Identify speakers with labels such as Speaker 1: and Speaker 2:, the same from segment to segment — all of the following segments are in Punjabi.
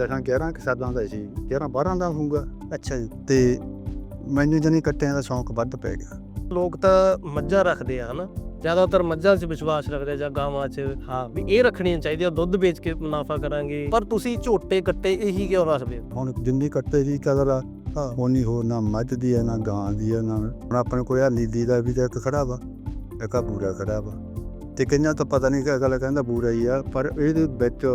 Speaker 1: 10 11 ਕੁ ਸਾਲਾਂ ਦਾ ਸੀ 11 12 ਦਾ ਹੋਊਗਾ।
Speaker 2: ਅੱਛਾ ਜੀ
Speaker 1: ਤੇ ਮੈਨੂੰ ਜਣੀ ਕੱਟਿਆਂ ਦਾ ਸ਼ੌਂਕ ਵੱਧ ਪੈ ਗਿਆ।
Speaker 2: ਲੋਕ ਤਾਂ ਮੱਝਾਂ ਰੱਖਦੇ ਆ ਹਨਾ? ਜ਼ਿਆਦਾਤਰ ਮੱਝਾਂ 'ਚ ਵਿਸ਼ਵਾਸ ਰੱਖਦੇ ਆ ਜਾਂ ਗਾਵਾਂ 'ਚ। ਹਾਂ ਵੀ ਇਹ ਰੱਖਣੀਆਂ ਚਾਹੀਦੀਆਂ ਦੁੱਧ ਵੇਚ ਕੇ ਮੁਨਾਫਾ ਕਰਾਂਗੇ। ਪਰ ਤੁਸੀਂ ਝੋਟੇ ਕੱਟੇ ਇਹੀ ਕਿਉਂ ਰੱਖਦੇ ਹੋ
Speaker 1: ਹੁਣ ਜਿੰਨੀ ਕੱਟੇ ਦੀ ਕਦਰ ਆ ਉਨੀ ਹੋਰ ਨਾ ਮੱਝ ਦੀ ਹੈ ਨਾ ਗਾਂ ਦੀ ਹੈ ਨਾ ਹੁਣ ਆਪਣੇ ਕੋਲ ਆ ਨੀਲੀ ਦਾ ਵੀ ਤਾਂ ਇੱਕ ਖੜਾ ਵਾ ਇੱਕ ਆ ਬੂਰਾ ਖੜਾ ਵਾ। ਤੇ ਕਈਆਂ ਤਾਂ ਪਤਾ ਨਹੀਂ ਕਿ ਅਗਲਾ ਕਹਿੰਦਾ ਬੂਰਾ ਹੀ ਆ ਪਰ ਇਹਦੇ ਵਿੱਚ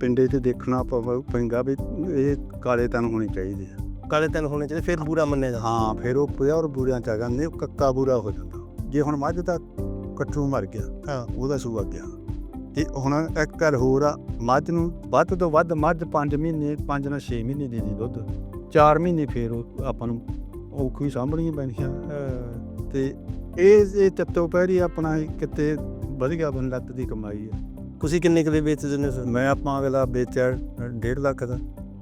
Speaker 1: ਪਿੰਡੇ 'ਚ ਦੇਖਣਾ ਪਊ- ਪੈਂਦਾ ਵੀ ਇਹ ਕਾਲੇ ਤਨ ਹੋਣੀ ਚਾਹੀਦੀ ਆ।
Speaker 2: ਕਾਲੇ ਤਿੰਨ ਹੋਣੇ ਚਾਹੀਦੇ ਫਿਰ ਬੂਰਾ ਮੰਨਿਆ ਜਾਂਦਾ।
Speaker 1: ਹਾਂ ਫਿਰ ਉਹ ਪਿਓਰ ਬੂਰਿਆਂ ਚ ਆ ਉਹ ਕੱਕਾ ਬੂਰਾ ਹੋ ਜਾਂਦਾ। ਜੇ ਹੁਣ ਮੱਝ ਦਾ ਕੱਟੂ ਮਰ ਗਿਆ
Speaker 2: ਹਾਂ।
Speaker 1: ਉਹਦਾ ਸੂਆ ਗਿਆ। ਤੇ ਹੁਣ ਇੱਕ ਘਰ ਹੋਰ ਆ ਮੱਝ ਨੂੰ ਵੱਧ ਤੋਂ ਵੱਧ ਮੱਝ 5 ਮਹੀਨੇ 5 ਨਾਲ 6 ਮਹੀਨੇ ਦੀ ਦੁੱਧ 4 ਮਹੀਨੇ ਫੇਰ ਉਹ ਆਪਾਂ ਨੂੰ ਔਖੀ ਸਾਂਭਣੀਆਂ ਪੈਣੀਆਂ
Speaker 2: ਹਾਂ।
Speaker 1: ਤੇ ਇਹ ਇਹ ਚੱਤੋ ਪੈਰੀ ਆਪਣਾ ਇਹ ਕਿਤੇ ਵਧੀਆ ਬਣ ਲੱਤ ਦੀ ਕਮਾਈ ਆ।
Speaker 2: ਤੁਸੀਂ ਕਿੰਨੇ ਕੁ ਦੇ ਵੇਚ ਦਿੰਦੇ ਹੋ
Speaker 1: ਮੈਂ ਆਪਾਂ ਅਗਲਾ ਵੇਚਿਆ 1.5 ਲੱਖ ਦਾ।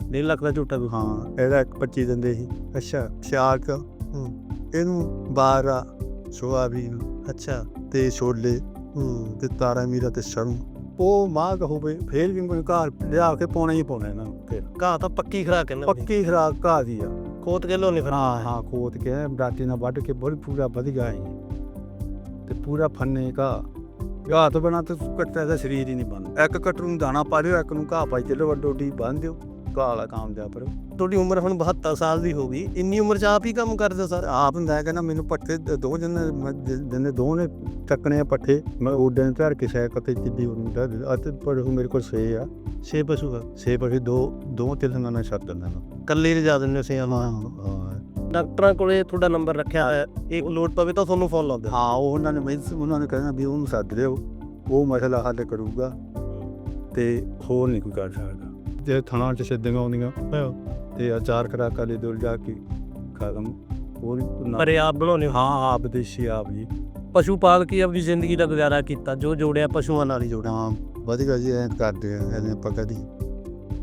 Speaker 2: 1.5 ਲੱਖ ਦਾ ਝੋਟਾ ਵੀ?
Speaker 1: ਹਾਂ ਇਹਦਾ ਇੱਕ 25 ਦਿੰਦੇ ਸੀ।
Speaker 2: ਅੱਛਾ।
Speaker 1: ਸ਼ਾਰਕ
Speaker 2: ਹੂੰ।
Speaker 1: ਇਹਨੂੰ ਬਾਰਾ ਸੋਆਬੀਨ
Speaker 2: ਅੱਛਾ।
Speaker 1: ਤੇ ਛੋਲੇ
Speaker 2: ਹੂੰ
Speaker 1: ਤੇ ਤਾਰਾ ਮੀਰਾ ਤੇ ਸਰੋਂ ਉਹ ਮਾਗ ਹੋਵੇ ਫੇਰ ਵੀ ਮੈਨੂੰ ਘਰ ਲਿਆ ਕੇ ਪਾਉਣਾ ਹੀ ਪਾਉਣਾ ਇਹਨਾਂ ਨੂੰ। ਫਿਰ?
Speaker 2: ਘਾਹ ਤਾਂ ਪੱਕੀ ਖਰਾਕ ਕਹਿੰਦੇ
Speaker 1: ਪੱਕੀ ਖਰਾਕ ਘਾਹ ਦੀ ਆ।
Speaker 2: ਖੋਤ ਕੇ ਲੋਨੇ ਫਿਰ?
Speaker 1: ਹਾਂ ਹਾਂ ਖੋਤ ਕੇ ਬਰਾਟੀ ਨਾਲ ਵੱਢ ਕੇ ਬਹੁਤ ਪੂਰਾ ਵਧੀਆ ਹੈ। ਤੇ ਪੂਰਾ ਫੰਨੇ ਘਾਹ। ਘਾਹ ਤੋਂ ਬਣਾ ਤੇ ਕੱਟਾ ਦਾ ਸਰੀਰ ਹੀ ਨਹੀਂ ਬਣਦਾ ਇੱਕ ਕਟਰੂ ਨੂੰ ਦਾਣਾ ਪਾ ਲਿਓ ਇੱਕ ਨੂੰ ਘਾਹ ਪਾਈ ਚੱਲੋ ਵੱਡੋ ਡੀ ਬੰਨ ਦਿਓ। ਘਾਹ ਵਾਲਾ ਕੰਮ ਦਿਆ ਕਰੋ
Speaker 2: ਤੁਹਾਡੀ ਉਮਰ ਹੁਣ 72 ਸਾਲ ਦੀ ਹੋ ਗਈ। ਇੰਨੀ ਉਮਰ 'ਚ ਆਪ ਹੀ ਕੰਮ ਕਰਦੇ ਸਰ?
Speaker 1: ਆਪ ਹੁੰਦਾ ਕਹਿੰਦਾ ਮੈਨੂੰ ਪੱਠੇ ਦ- ਦੋ ਜਨ ਦਿਨੇ ਦੋ ਨੇ ਚੱਕਣੇ ਆ ਪੱਠੇ ਮੈਂ ਉਡਣ ਧਰ ਕੇ ਸਾਈਕਲ ਤੇ ਜਿੱਦੀ ਉਹਨੂੰ ਦਾ ਅਤੇ ਪਰ ਮੇਰੇ ਕੋਲ ਸੇ ਆ।
Speaker 2: 6 ਪਸ਼ੂ ਆ?
Speaker 1: ਸੇ ਪੱਠੇ ਦੋ ਦੋ ਤਿੰਨ ਨਾਲ ਛੱਡ ਦਿੰਦਾ
Speaker 2: ਕੱਲੇ ਲਿਜਾ ਦਿੰਦੇ ਨੂੰ
Speaker 1: ਹਾਂ
Speaker 2: ਡਾਕਟਰਾਂ ਕੋਲੇ ਤੁਹਾਡਾ ਨੰਬਰ ਰੱਖਿਆ ਹੋਇਆ ਹੈ। ਇੱਕ ਲੋਡ ਪਵੇ ਤਾਂ ਤੁਹਾਨੂੰ ਫੋਨ ਲਾਉਂਦੇ
Speaker 1: ਹਾਂ। ਉਹ ਉਹਨਾਂ ਨੇ ਮੈਂ ਉਹਨਾਂ ਨੇ ਕਹਿਣਾ ਵੀ ਉਹਨੂੰ ਸੱਦ ਲਿਓ। ਉਹ ਮਸਲਾ ਹੱਲ ਕਰੂਗਾ। ਤੇ ਹੋਰ ਨਹੀਂ ਕੋਈ ਕਰ ਸਕਦਾ। ਜੇ ਥਣਾ ਚ ਸਿੱਧੀਆਂ ਆਉਂਦੀਆਂ ਤੇ ਆ ਚਾਰ ਖਰਾਕਾਂ ਦੇ ਦੁਲ ਜਾ ਕੇ ਖਤਮ। ਹੋਰ
Speaker 2: ਪਰ ਇਹ ਆਪ ਬਣਾਉਣੇ ਹੋ?
Speaker 1: ਆਪ ਦੇਸ਼ੀ ਆਪ ਜੀ।
Speaker 2: ਪਸ਼ੂ ਪਾਲ ਕੇ ਆਪਣੀ ਜ਼ਿੰਦਗੀ ਦਾ ਗੁਜ਼ਾਰਾ ਕੀਤਾ ਜੋ ਜੋੜਿਆ ਪਸ਼ੂਆਂ ਨਾਲ ਹੀ ਜੋੜਿਆ।
Speaker 1: ਹਾਂ ਵਧੀਆ ਜੀ ਐਂ ਕਰਦੇ ਆ ਐਵੇਂ ਆਪਾਂ ਕਦੀ।